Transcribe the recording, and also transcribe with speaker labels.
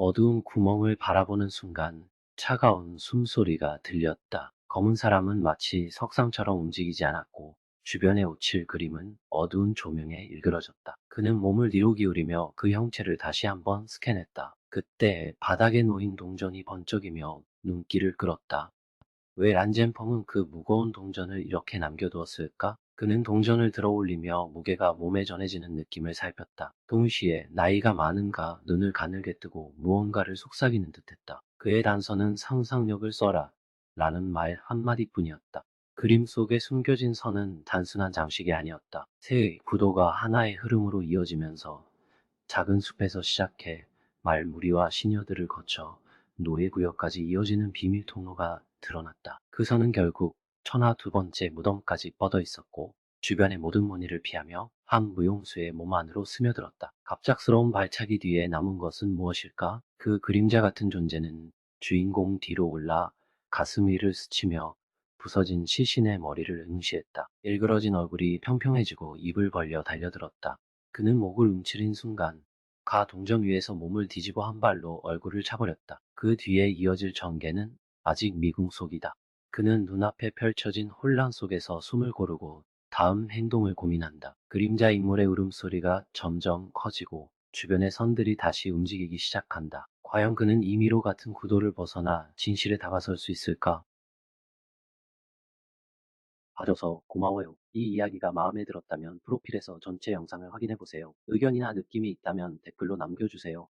Speaker 1: 어두운 구멍을 바라보는 순간 차가운 숨소리가 들렸다. 검은 사람은 마치 석상처럼 움직이지 않았고 주변의 오칠 그림은 어두운 조명에 일그러졌다. 그는 몸을 뒤로 기울이며 그 형체를 다시 한번 스캔했다. 그때 바닥에 놓인 동전이 번쩍이며 눈길을 끌었다. 왜 란젠펑은 그 무거운 동전을 이렇게 남겨두었을까? 그는 동전을 들어 올리며 무게가 몸에 전해지는 느낌을 살폈다. 동시에 나이가 많은가 눈을 가늘게 뜨고 무언가를 속삭이는 듯했다. 그의 단서는 상상력을 써라 라는 말 한마디뿐이었다. 그림 속에 숨겨진 선은 단순한 장식이 아니었다. 새의 구도가 하나의 흐름으로 이어지면서 작은 숲에서 시작해 말무리와 시녀들을 거쳐 노예구역까지 이어지는 비밀 통로가 드러났다. 그 선은 결국 천하 두 번째 무덤까지 뻗어 있었고 주변의 모든 무늬를 피하며 한 무용수의 몸 안으로 스며들었다. 갑작스러운 발차기 뒤에 남은 것은 무엇일까? 그 그림자 같은 존재는 주인공 뒤로 올라 가슴 위를 스치며 부서진 시신의 머리를 응시했다. 일그러진 얼굴이 평평해지고 입을 벌려 달려들었다. 그는 목을 움츠린 순간 가 동전 위에서 몸을 뒤집어 한 발로 얼굴을 차버렸다. 그 뒤에 이어질 전개는 아직 미궁 속이다. 그는 눈앞에 펼쳐진 혼란 속에서 숨을 고르고 다음 행동을 고민한다. 그림자 인물의 울음소리가 점점 커지고 주변의 선들이 다시 움직이기 시작한다. 과연 그는 이미로 같은 구도를 벗어나 진실에 다가설 수 있을까? 봐줘서 고마워요. 이 이야기가 마음에 들었다면 프로필에서 전체 영상을 확인해보세요. 의견이나 느낌이 있다면 댓글로 남겨주세요.